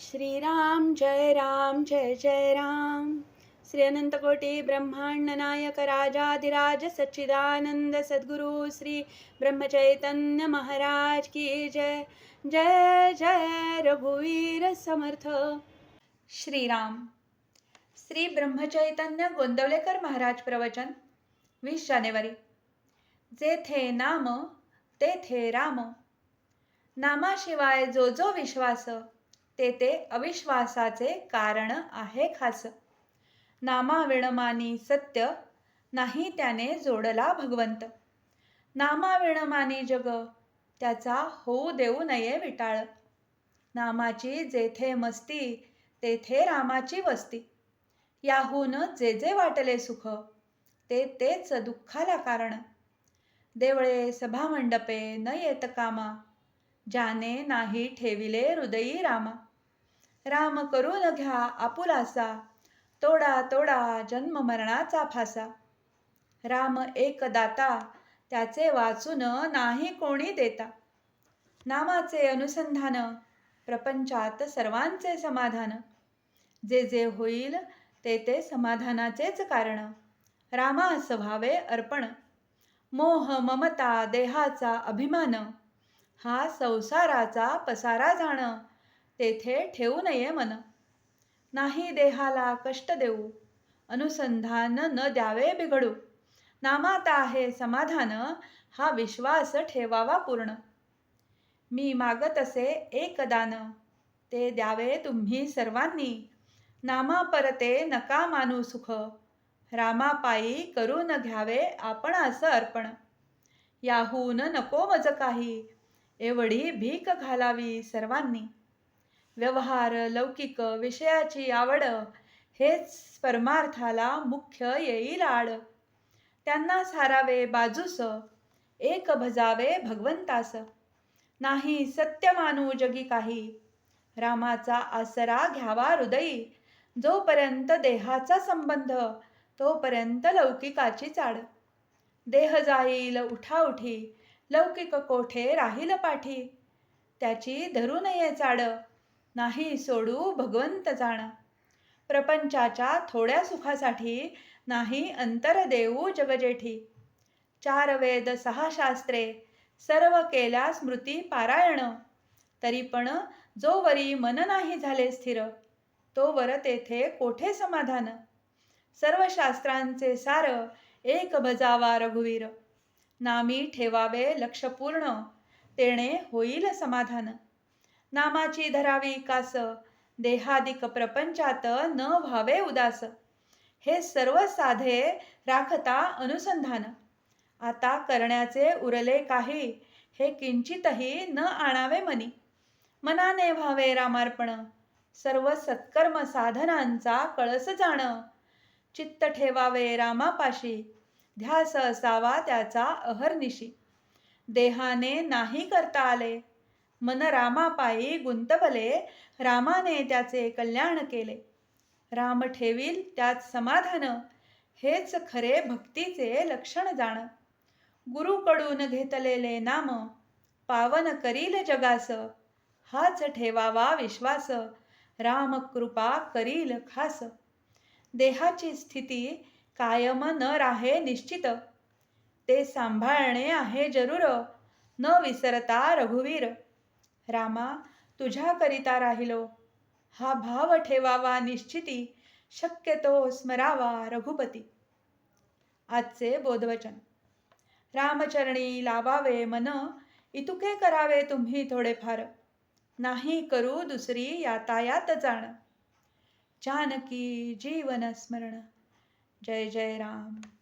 श्रीराम जय राम जय जय राम। श्री अनंतकोटी ब्रह्मांड नायक राजाधिराज सच्चिदानंद सद्गुरु श्री ब्रह्मचैतन्य महाराज की जय। जय जय रघुवीर समर्थ। श्रीराम। श्री ब्रह्मचैतन्य गोंदवलेकर महाराज प्रवचन वीस जानेवारी। जेथे नाम तेथे राम। नामाशिवाय जो जो विश्वास ते ते अविश्वासाचे कारण आहे खास. नामाविणमानी सत्य नाही त्याने जोडला भगवंत. नामाविणमानी जग त्याचा होऊ देऊ नये विटाळ. नामाची जेथे मस्ती तेथे रामाची वस्ती. याहून जे जे वाटले सुख ते तेच दुःखाला कारण. देवळे सभामंडपे न येत कामा ज्याने नाही ठेविले हृदयी रामा. राम करून घ्या आपुलासा तोडा तोडा जन्म मरणाचा फासा. राम एक दाता त्याचे वाचून नाही कोणी देता. नामाचे अनुसंधान प्रपंचात सर्वांचे समाधान. जे जे होईल ते ते समाधानाचेच कारण. रामास व्हावे अर्पण. मोह ममता देहाचा अभिमान. हा संसाराचा पसारा जाणं. तेथे ठेवू नये मन. नाही देहाला कष्ट देऊ. अनुसंधान न द्यावे बिघडू. नामात आहे समाधान हा विश्वास ठेवावा पूर्ण. मी मागत असे एक दान ते द्यावे तुम्ही सर्वांनी. नामा परते नका मानू सुख. रामापायी करून घ्यावे आपण असं अर्पण. याहून नको मज काही. एवढी भीक घालावी सर्वांनी. व्यवहार लौकिक विषयाची आवड हेच परमार्थाला मुख्य येईल आड त्यांना सारावे बाजूस एक भजावे भगवंतास. नाही सत्य मानू जगी काही रामाचा आसरा घ्यावा हृदयी. जोपर्यंत देहाचा संबंध तोपर्यंत लौकिकाची चाड. देह जाईल उठाउठी लौकिक कोठे राहील पाठी. त्याची धरू नये चाड. नाही सोडू भगवंत जाण. प्रपंचाच्या थोड्या सुखासाठी नाही अंतर देऊ जगजेठी. चार वेद सहा शास्त्रे सर्व केल्या स्मृती पारायण. तरी पण जोवरी मन नाही झाले स्थिर. तोवर तेथे कोठे समाधान? सर्व शास्त्रांचे सार एक बजावा रघुवीर. नामी ठेवावे लक्षपूर्ण तेणे होईल समाधान. नामाची धरावी कास? देहादिक प्रपंचात न व्हावे उदास. हे सर्व साधे राखता अनुसंधान. आता करण्याचे उरले काही हे किंचितही न आणावे मनी. मनाने व्हावे रामार्पण. सर्व सत्कर्म साधनांचा कळस जाण. चित्त ठेवावे रामापाशी. ध्यास असावा त्याचा अहर्निशी. देहाने नाही करता आले. मन रामापायी गुंतवले रामाने त्याचे कल्याण केले. राम ठेवील त्यात समाधान हेच खरे भक्तीचे लक्षण जाण. गुरुकडून घेतलेले नाम पावन करील जगास हाच ठेवावा विश्वास राम कृपा करील खास. देहाची स्थिती कायम न राहे निश्चित ते सांभाळणे आहे जरूर न विसरता रघुवीर. रामा तुझ्याकरिता राहिलो. हा भाव ठेवावा निश्चिती शक्यतो स्मरावा रघुपती. आजचे बोधवचन. रामचरणी लावावे मन इतुके करावे तुम्ही थोडेफार. नाही करू दुसरी यातायात जाण. जानकी जीवन स्मरण. जय जय राम.